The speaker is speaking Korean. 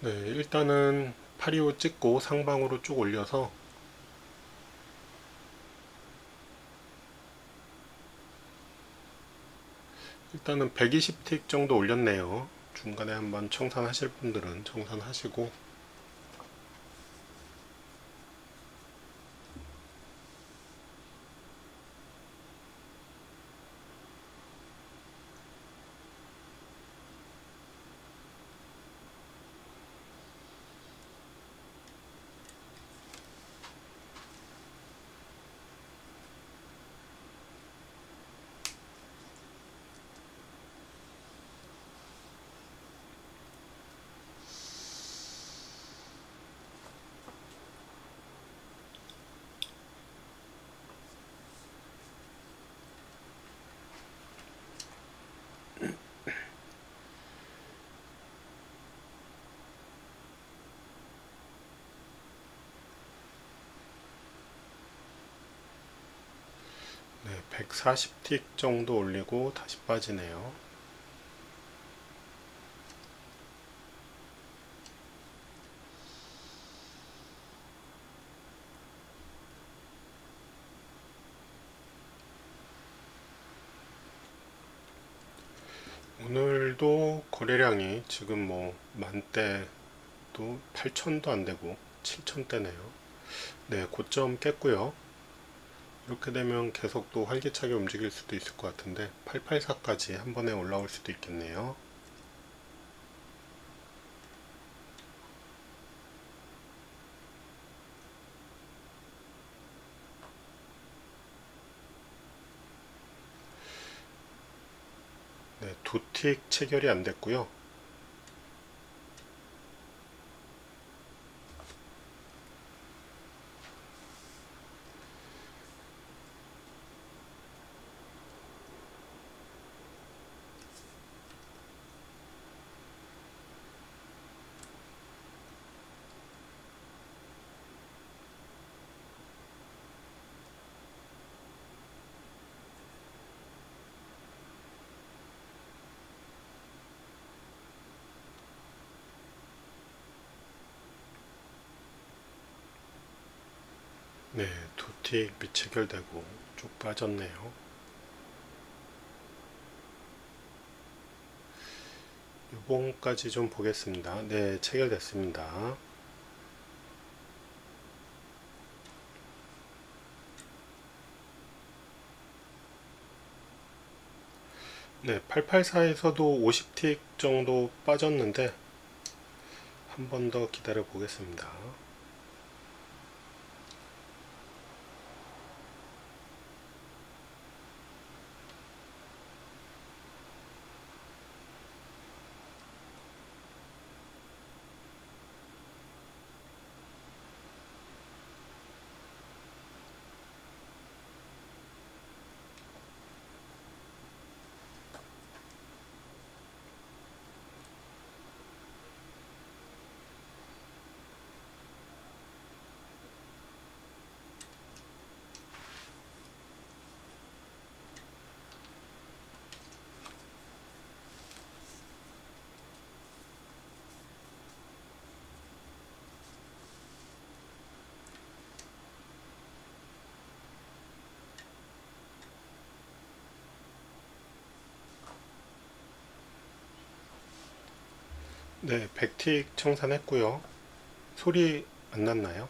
네, 일단은 825 찍고 상방으로 쭉 올려서 일단은 120틱 정도 올렸네요. 중간에 한번 청산하실 분들은 청산하시고 네, 140틱 정도 올리고 다시 빠지네요. 오늘도 거래량이 지금 뭐 만대도 8천도 안 되고 7천대네요. 네, 고점 깼고요. 이렇게 되면 계속 또 활기차게 움직일 수도 있을 것 같은데 884까지 한 번에 올라올 수도 있겠네요. 네, 두틱 체결이 안 됐고요. 네, 두틱 미체결되고 쭉 빠졌네요. 요번까지 좀 보겠습니다. 네, 체결됐습니다. 네, 884에서도 50틱 정도 빠졌는데 한 번 더 기다려 보겠습니다. 네, 100틱 청산했고요. 소리 안 났나요?